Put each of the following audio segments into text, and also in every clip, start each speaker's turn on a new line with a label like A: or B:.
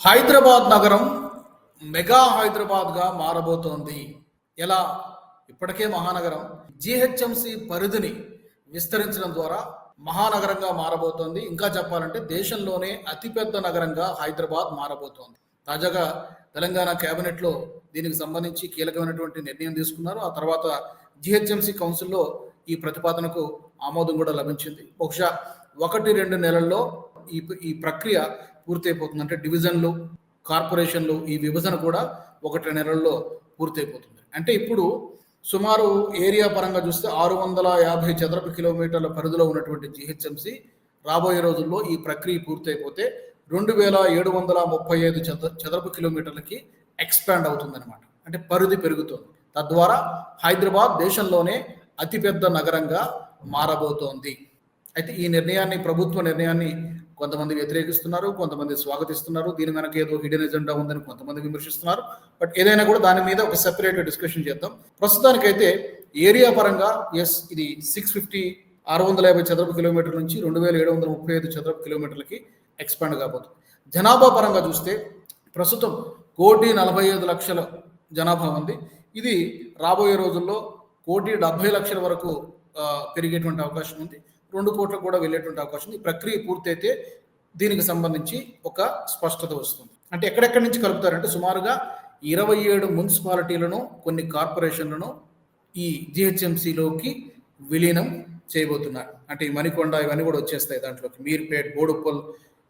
A: హైదరాబాద్ నగరం మెగా హైదరాబాద్గా మారబోతోంది. ఎలా? ఇప్పటికే మహానగరం. జిహెచ్ఎంసి పరిధిని విస్తరించడం ద్వారా మహానగరంగా మారబోతోంది. ఇంకా చెప్పాలంటే దేశంలోనే అతిపెద్ద నగరంగా హైదరాబాద్ మారబోతోంది. తాజాగా తెలంగాణ కేబినెట్లో దీనికి సంబంధించి కీలకమైనటువంటి నిర్ణయం తీసుకున్నారు. ఆ తర్వాత జిహెచ్ఎంసి కౌన్సిల్లో ఈ ప్రతిపాదనకు ఆమోదం కూడా లభించింది. బహుశా ఒకటి రెండు నెలల్లో ఈ ఈ ప్రక్రియ పూర్తయిపోతుంది. అంటే డివిజన్లు కార్పొరేషన్లు ఈ విభజన కూడా ఒకటి నెలల్లో పూర్తయిపోతుంది. అంటే ఇప్పుడు సుమారు ఏరియా పరంగా చూస్తే ఆరు వందల యాభై చదరపు కిలోమీటర్ల పరిధిలో ఉన్నటువంటి జిహెచ్ఎంసి రాబోయే రోజుల్లో ఈ ప్రక్రియ పూర్తయిపోతే రెండు వేల ఏడు వందల ముప్పై ఐదు చద చదరపు కిలోమీటర్లకి ఎక్స్పాండ్ అవుతుందన్నమాట. అంటే పరిధి పెరుగుతుంది. తద్వారా హైదరాబాద్ దేశంలోనే అతిపెద్ద నగరంగా మారబోతోంది. అయితే ఈ నిర్ణయాన్ని ప్రభుత్వ నిర్ణయాన్ని కొంతమంది వ్యతిరేకిస్తున్నారు కొంతమంది స్వాగతిస్తున్నారు. దీని వెనక ఏదో హిడెన్ ఎజెండా ఉందని కొంతమంది విమర్శిస్తున్నారు. బట్ ఏదైనా కూడా దాని మీద ఒక సెపరేట్ డిస్కషన్ చేద్దాం. ప్రస్తుతానికైతే ఏరియా పరంగా ఎస్ ఇది సిక్స్ ఫిఫ్టీ ఆరు వందల యాభై చదరపు కిలోమీటర్ల నుంచి రెండు వేల ఏడు వందల ముప్పై ఐదు చదరపు కిలోమీటర్లకి ఎక్స్పాండ్ కాబోతుంది. జనాభా పరంగా చూస్తే ప్రస్తుతం కోటి నలభై ఐదు లక్షల జనాభా ఉంది. ఇది రాబోయే రోజుల్లో కోటి డెబ్బై లక్షల వరకు పెరిగేటువంటి అవకాశం ఉంది. రెండు కోట్లకు కూడా వెళ్ళేటువంటి అవకాశం ఈ ప్రక్రియ పూర్తయితే దీనికి సంబంధించి ఒక స్పష్టత వస్తుంది. అంటే ఎక్కడెక్కడి నుంచి కలుపుతారంటే సుమారుగా ఇరవై ఏడు మున్సిపాలిటీలను కొన్ని కార్పొరేషన్లను ఈ జిహెచ్ఎంసిలోకి విలీనం చేయబోతున్నారు. అంటే ఈ మణికొండ ఇవన్నీ కూడా వచ్చేస్తాయి దాంట్లోకి. మీర్పేట్ బోడుప్పల్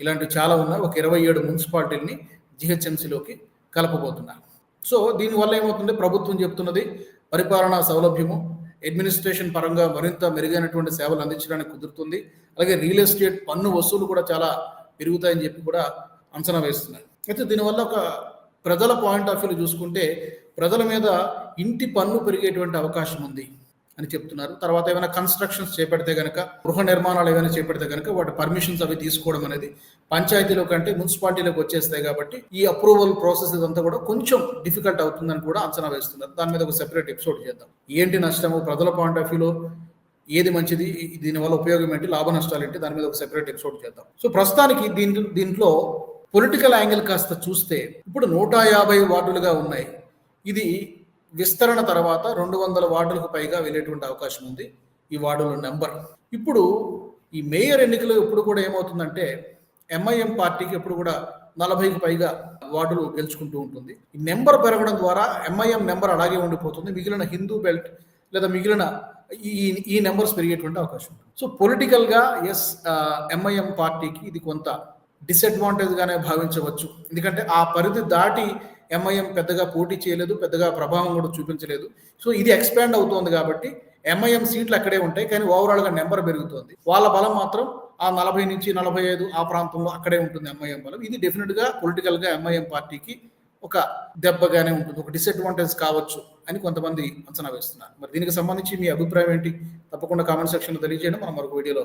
A: ఇలాంటివి చాలా ఉన్నాయి. ఒక ఇరవై ఏడు మున్సిపాలిటీలని జిహెచ్ఎంసిలోకి కలపబోతున్నారు. సో దీనివల్ల ఏమవుతుంది? ప్రభుత్వం చెప్తున్నది పరిపాలనా సౌలభ్యము అడ్మినిస్ట్రేషన్ పరంగా మరింత మెరుగైనటువంటి సేవలు అందించడానికి కుదురుతుంది. అలాగే రియల్ ఎస్టేట్ పన్ను వసూలు కూడా చాలా పెరుగుతాయని చెప్పి కూడా అంచనా వేస్తున్నారు. అయితే దీనివల్ల ఒక ప్రజల పాయింట్ ఆఫ్ వ్యూ చూసుకుంటే ప్రజల మీద ఇంటి పన్ను పెరిగేటువంటి అవకాశం ఉంది. అని చెప్తున్నారు. తర్వాత ఏమైనా కన్స్ట్రక్షన్స్ చేపడితే కనుక గృహ నిర్మాణాలు ఏమైనా చేపడితే కనుక వాటి పర్మిషన్స్ అవి తీసుకోవడం అనేది పంచాయతీలో కంటే మున్సిపాలిటీలోకి వచ్చేస్తాయి కాబట్టి ఈ అప్రూవల్ ప్రాసెస్ ఇదంతా కూడా కొంచెం డిఫికల్ట్ అవుతుందని కూడా అంచనా వేస్తున్నారు. దాని మీద ఒక సెపరేట్ ఎపిసోడ్ చేద్దాం. ఏంటి నష్టము ప్రజల పాయింట్ ఆఫ్ వ్యూలో ఏది మంచిది? దీనివల్ల ఉపయోగం ఏంటి? లాభ నష్టాలు ఏంటి? దాని మీద ఒక సెపరేట్ ఎపిసోడ్ చేద్దాం. సో ప్రస్తుతానికి దీంట్లో దీంట్లో పొలిటికల్ యాంగిల్ కాస్త చూస్తే ఇప్పుడు నూట యాభై వార్డులుగా ఉన్నాయి. ఇది విస్తరణ తర్వాత రెండు వందల వార్డులకు పైగా వెళ్ళేటువంటి అవకాశం ఉంది. ఈ వార్డుల నెంబర్. ఇప్పుడు ఈ మేయర్ ఎన్నికలు ఇప్పుడు కూడా ఏమవుతుందంటే ఎంఐఎం పార్టీకి ఎప్పుడు కూడా నలభైకి పైగా వార్డులు గెలుచుకుంటూ ఉంటుంది. ఈ నెంబర్ పెరగడం ద్వారా ఎంఐఎం నెంబర్ అలాగే ఉండిపోతుంది. మిగిలిన హిందూ బెల్ట్ లేదా మిగిలిన ఈ ఈ నెంబర్స్ పెరిగేటువంటి అవకాశం ఉంటుంది. సో పొలిటికల్గా ఎస్ ఎంఐఎం పార్టీకి ఇది కొంత డిసడ్వాంటేజ్గానే భావించవచ్చు. ఎందుకంటే ఆ పరిధి దాటి ఎంఐఎం పెద్దగా పోటీ చేయలేదు పెద్దగా ప్రభావం కూడా చూపించలేదు. సో ఇది ఎక్స్పాండ్ అవుతోంది కాబట్టి ఎంఐఎం సీట్లు అక్కడే ఉంటాయి కానీ ఓవరాల్గా నెంబర్ పెరుగుతోంది. వాళ్ళ బలం మాత్రం ఆ నలభై నుంచి నలభై ఐదు ఆ ప్రాంతంలో అక్కడే ఉంటుంది ఎంఐఎం బలం. ఇది డెఫినెట్గా ఎంఐఎం పార్టీకి ఒక దెబ్బగానే ఉంటుంది ఒక డిసడ్వాంటేజ్ కావచ్చు అని కొంతమంది అంచనా వేస్తున్నారు. మరి దీనికి సంబంధించి మీ అభిప్రాయం ఏంటి? తప్పకుండా కామెంట్ సెక్షన్లో తెలియజేయండి. మనం మరొక వీడియోలో